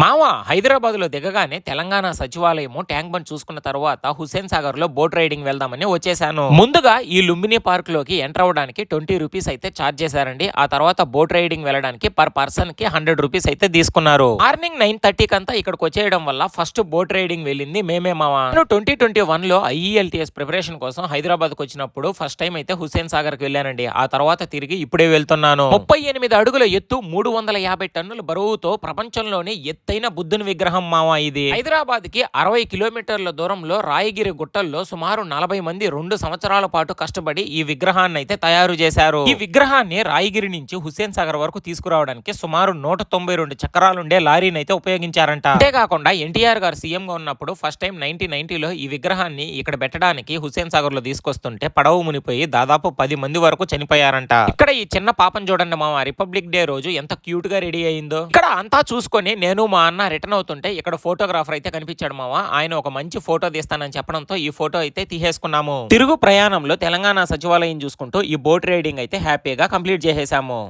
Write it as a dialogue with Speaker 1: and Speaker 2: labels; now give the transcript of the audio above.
Speaker 1: మావ హైదరాబాద్లో దిగగానే తెలంగాణ సచివాలయము ట్యాంక్ బండ్ చూసుకున్న తర్వాత హుస్సేన్ సాగర్లో బోట్ రైడింగ్ వెళ్దామని వచ్చేసాను ముందుగా ఈ లుంబిని పార్క్లోకి ఎంటర్ అవడానికి ట్వంటీ రూపీస్ అయితే చార్జ్ చేశారండి. ఆ తర్వాత బోట్ రైడింగ్ వెళ్ళడానికి పర్ పర్సన్కి హండ్రెడ్ రూపీస్ అయితే తీసుకున్నారు. మార్నింగ్ నైన్ థర్టీకి అంతా ఇక్కడికి వచ్చేయడం వల్ల ఫస్ట్ బోట్ రైడింగ్ వెళ్ళింది మేమే మామ నేను ట్వంటీ ట్వంటీ వన్లో ఐఈఎల్టీఎస్ ప్రిపరేషన్ కోసం హైదరాబాద్కు వచ్చినప్పుడు ఫస్ట్ టైం అయితే హుస్సేన్ సాగర్కి వెళ్ళానండి. ఆ తర్వాత తిరిగి ఇప్పుడే వెళ్తున్నాను. ముప్పై ఎనిమిది అడుగుల ఎత్తు మూడు వందల యాభై టన్నుల బరువుతో ప్రపంచంలోనే ఎత్తు ఎత్తైన బుద్ధుని విగ్రహం మామ ఇది? హైదరాబాద్కి అరవై కిలోమీటర్ల దూరంలో రాయగిరి గుట్టల్లో సుమారు నలభై మంది రెండు సంవత్సరాల పాటు కష్టపడి ఈ విగ్రహాన్ని అయితే తయారు చేశారు. ఈ విగ్రహాన్ని రాయగిరి నుంచి హుస్సేన్ సాగర్ వరకు తీసుకురావడానికి సుమారు నూట తొంభై రెండు చక్రాలుండే లారీని అయితే ఉపయోగించారంట. అంతేకాకుండా ఎన్టీఆర్ గారు సీఎం గా ఉన్నప్పుడు ఫస్ట్ టైం నైన్టీన్ నైన్టీలో ఈ విగ్రహాన్ని ఇక్కడ పెట్టడానికి హుస్సేన్ సాగర్లో తీసుకొస్తుంటే పడవ మునిపోయి దాదాపు పది మంది వరకు చనిపోయారంట. ఇక్కడ ఈ చిన్న పాపం చూడండి మామ రిపబ్లిక్ డే రోజు ఎంత క్యూట్గా రెడీ అయిందో. ఇక్కడ అంతా చూసుకొని నేను మా అన్న రిటర్న్ అవుతుంటే ఇక్కడ ఫోటోగ్రాఫర్ అయితే కనిపించాడు మామ ఆయన ఒక మంచి ఫోటో తీస్తానని చెప్పడంతో ఈ ఫోటో అయితే తీసేసుకున్నాము. తిరుగు ప్రయాణంలో తెలంగాణ సచివాలయం చూసుకుంటూ ఈ బోట్ రైడింగ్ అయితే హ్యాపీగా కంప్లీట్ చేసేసాము.